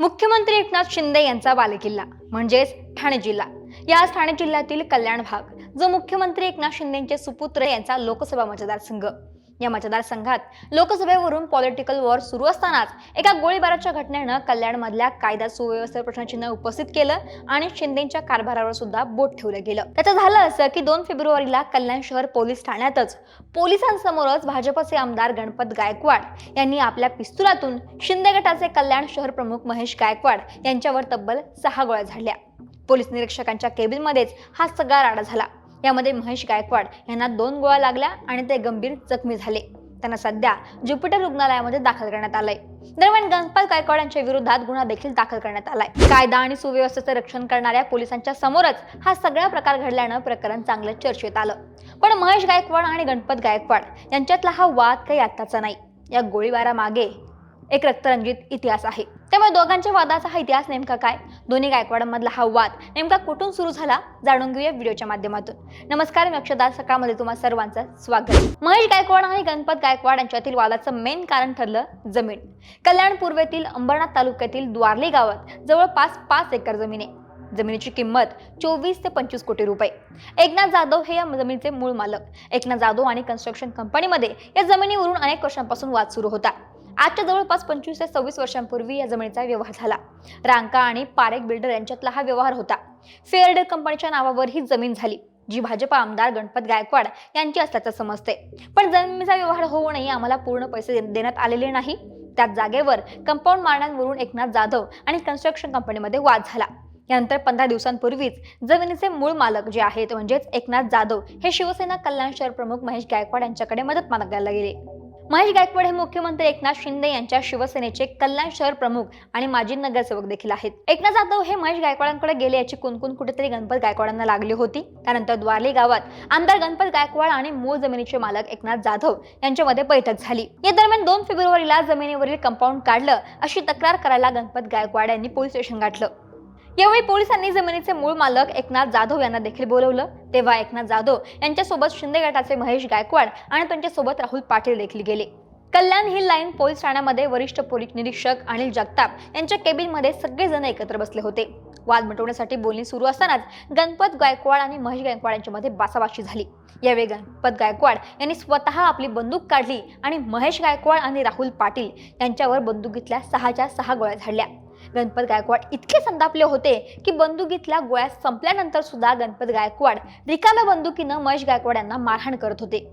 मुख्यमंत्री एकनाथ शिंदे यांचा बालेकिल्ला म्हणजेच ठाणे जिल्हा. या ठाणे जिल्ह्यातील कल्याण भाग. जो मुख्यमंत्री एकनाथ शिंदेचे सुपुत्र यांचा लोकसभा मतदारसंघ. या मतदारसंघात लोकसभेवरून पॉलिटिकल वॉर सुरू असतानाच एका गोळीबाराच्या घटनेनं कल्याणमधल्या कायदा सुव्यवस्थेवर प्रश्नचिन्ह उपस्थित केलं आणि शिंदेच्या कारभारावर सुद्धा बोट ठेवलं गेलं. त्याचं झालं असं की दोन फेब्रुवारीला कल्याण शहर पोलीस ठाण्यातच पोलिसांसमोरच भाजपचे आमदार गणपत गायकवाड यांनी आपल्या पिस्तुलातून शिंदे गटाचे कल्याण शहर प्रमुख महेश गायकवाड यांच्यावर तब्बल सहा गोळ्या झाडल्या. पोलीस निरीक्षकांच्या केबिनमध्येच हा सगळा राडा झाला. यामध्ये महेश गायकवाड यांना दोन गोळ्या लागल्या आणि ते गंभीर जखमी झाले. त्यांना सध्या ज्युपिटर रुग्णालयामध्ये दाखल करण्यात आलंय. दरम्यान गणपत गायकवाड यांच्या विरोधात गुन्हा देखील दाखल करण्यात आलाय. कायदा आणि सुव्यवस्थेचं रक्षण करणाऱ्या पोलिसांच्या समोरच हा सगळा प्रकार घडल्यानं प्रकरण चांगलं चर्चेत आलं. पण महेश गायकवाड आणि गणपत गायकवाड यांच्यातला हा वाद काही आत्ताचा नाही. या गोळीबारामागे एक रक्तरंजित इतिहास आहे. त्यामुळे दोघांच्या वादाचा हा इतिहास नेमका काय? दोन्ही गायकवाडांमधला हा वाद नेमका कुठून सुरू झाला? जाणून घेऊया व्हिडिओच्या माध्यमातून. नमस्कार मी अक्षदा सकाळमध्ये तुम्हाला सर्वांचं स्वागत. महेश गायकवाड आणि गणपत गायकवाड यांच्यातील वादाचं मेन कारण ठरलं जमीन. कल्याण पूर्वेतील अंबरनाथ तालुक्यातील द्वारली गावात जवळपास पाच एकर जमीन आहे. जमिनीची किंमत चोवीस ते पंचवीस कोटी रुपये. एकनाथ जाधव हे या जमिनीचे मूळ मालक. एकनाथ जाधव आणि कन्स्ट्रक्शन कंपनीमध्ये या जमिनीवरून अनेक वर्षांपासून वाद सुरू होता. आजच्या जवळपास पंचवीस ते सव्वीस वर्षांपूर्वी या जमिनीचा व्यवहार झाला. रांका आणि पारेख बिल्डर यांच्यातला हा व्यवहार होता. फेअरडेल कंपनीच्या नावावर ही जमीन झाली जी भाजपा आमदार गणपत गायकवाड यांची असल्याचं समजते. पण जमिनीचा व्यवहार होऊनही आम्हाला पूर्ण पैसे दे- देण्यात आलेले नाही. त्याच जागेवर कंपाऊंड मारण्यांवरून एकनाथ जाधव आणि कन्स्ट्रक्शन कंपनीमध्ये वाद झाला. यानंतर पंधरा दिवसांपूर्वीच जमिनीचे मूळ मालक जे आहेत म्हणजेच एकनाथ जाधव हे शिवसेना कल्याण शहर प्रमुख महेश गायकवाड यांच्याकडे मदत मागायला गेले. महेश गायकवाड हे मुख्यमंत्री एकनाथ शिंदे यांच्या शिवसेनेचे कल्याण शहर प्रमुख आणि माजी नगरसेवक देखील आहेत. एकनाथ जाधव हे महेश गायकवाडांकडे गेले याची कुणकुण कुठेतरी गणपत गायकवाडांना लागली होती. त्यानंतर द्वारली गावात आमदार गणपत गायकवाड आणि मूळ जमिनीचे मालक एकनाथ जाधव यांच्यामध्ये बैठक झाली. या दरम्यान दोन फेब्रुवारीला जमिनीवरील कंपाऊंड काढलं अशी तक्रार करायला गणपत गायकवाड यांनी पोलीस स्टेशन गाठलं. यावेळी पोलिसांनी जमिनीचे मूळ मालक एकनाथ जाधव यांना देखील बोलवलं. तेव्हा एकनाथ जाधव यांच्यासोबत शिंदे गटाचे महेश गायकवाड आणि त्यांच्यासोबत राहुल पाटील देखील गेले. कल्याण हिल लाईन पोलीस ठाण्यामध्ये वरिष्ठ पोलीस निरीक्षक अनिल जगताप यांच्या केबिनमध्ये सगळेजण एकत्र बसले होते. वाद मिटवण्यासाठी बोलणी सुरू असतानाच गणपत गायकवाड आणि महेश गायकवाड यांच्यामध्ये बासाबाशी झाली. यावेळी गणपत गायकवाड यांनी स्वतः आपली बंदूक काढली आणि महेश गायकवाड आणि राहुल पाटील यांच्यावर बंदुकीतल्या सहाच्या सहा गोळ्या झाडल्या. गणपत गायकवाड इतके संतापले होते की बंदुकीतल्या गोळ्या संपल्यानंतर सुद्धा गणपत गायकवाड रिकाम्या बंदुकीनं महेश गायकवाड यांना मारहाण करत होते.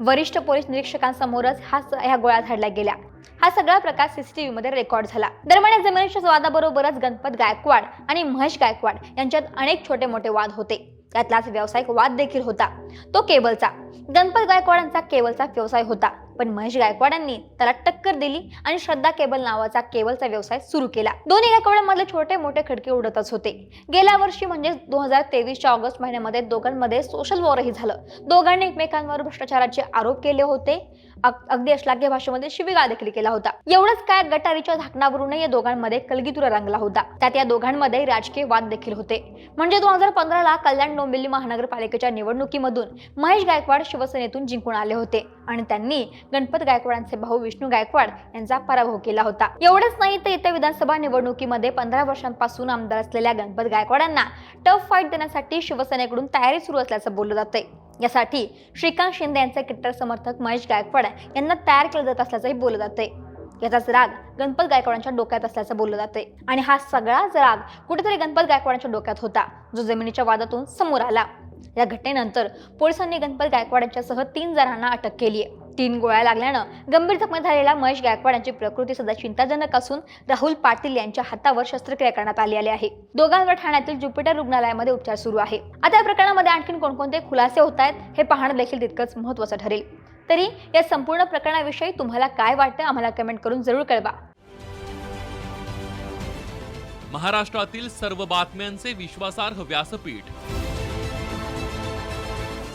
वरिष्ठ पोलीस निरीक्षकांसमोरच हा ह्या गोळ्या झाडल्या गेल्या. हा सगळा प्रकार सीसीटीव्ही मध्ये रेकॉर्ड झाला. दरम्यान या जमिनीच्या वादाबरोबरच गणपत गायकवाड आणि महेश गायकवाड यांच्यात अनेक छोटे मोठे वाद होते. त्यातलाच व्यावसायिक वाद देखील होता. तो केबलचा. गणपत गायकवाडांचा केबलचा व्यवसाय होता. पण महेश गायकवाडांनी त्याला टक्कर दिली आणि श्रद्धा केबल नावाचा केबलचा व्यवसाय सुरू केला. दोन्ही गायकवाडांमधले छोटे मोठे खडके उडतच होते. गेल्या वर्षी म्हणजे दोन हजार तेवीसच्या ऑगस्ट महिन्यामध्ये दोघांमध्ये सोशल वॉरही झालं. दोघांनी एकमेकांवर भ्रष्टाचाराचे आरोप केले होते. अग- अगदी अश्लाघ्य भाषेमध्ये शिवीगाळ देखील केला होता. एवढंच काय गटारीच्या झाकणावरूनही या दोघांमध्ये कलगीतुरा रंगला होता. त्यात या दोघांमध्ये राजकीय वाद देखील होते. म्हणजे दोन हजार पंधराला कल्याण डोंबिवली महानगरपालिकेच्या निवडणुकीमधून महेश गायकवाड शिवसेनेतून जिंकून आले होते आणि त्यांनी गणपत गायकवाडांचे भाऊ विष्णू गायकवाड यांचा पराभव केला होता. एवढंच नाही तर येत्या विधानसभा निवडणुकीमध्ये पंधरा वर्षांपासून आमदार असलेल्या गणपत गायकवाडांना टफ फाईट देण्यासाठी शिवसेनेकडून तयारी सुरू असल्याचं बोललं जातंय. यासाठी श्रीकांत शिंदे यांचे किट्टर समर्थक महेश गायकवाड यांना तयार केलं जात असल्याचंही बोललं जातंय. याचाच राग गणपत गायकवाडांच्या डोक्यात असल्याचं बोललं जाते आणि हा सगळाच राग कुठेतरी गणपत गायकवाडांच्या डोक्यात होता जो जमिनीच्या वादातून समोर आला. या घटनेनंतर पोलिसांनी गणपत गायकवाडांच्यासह तीन जणांना अटक केली आहे तीन गोळ्या लागल्यानं गंभीर जखमी झालेल्या महेश गायकवाड यांची प्रकृती सध्या चिंताजनक असून राहुल पाटील यांच्या हातावर शस्त्रक्रिया करण्यात आली आली आहे. दोघांवर ठाण्यातील ज्युपिटर रुग्णालयामध्ये उपचार सुरू आहे. आता या प्रकरणामध्ये आणखीन कोणकोणते खुलासे होत आहेत हे पाहणं देखील तितकंच महत्वाचं ठरेल. तरी या संपूर्ण प्रकरणाविषयी तुम्हाला काय वाटतं आम्हाला कमेंट करून जरूर कळवा. महाराष्ट्रातील सर्व बातम्यांचे विश्वासार्ह व्यासपीठ.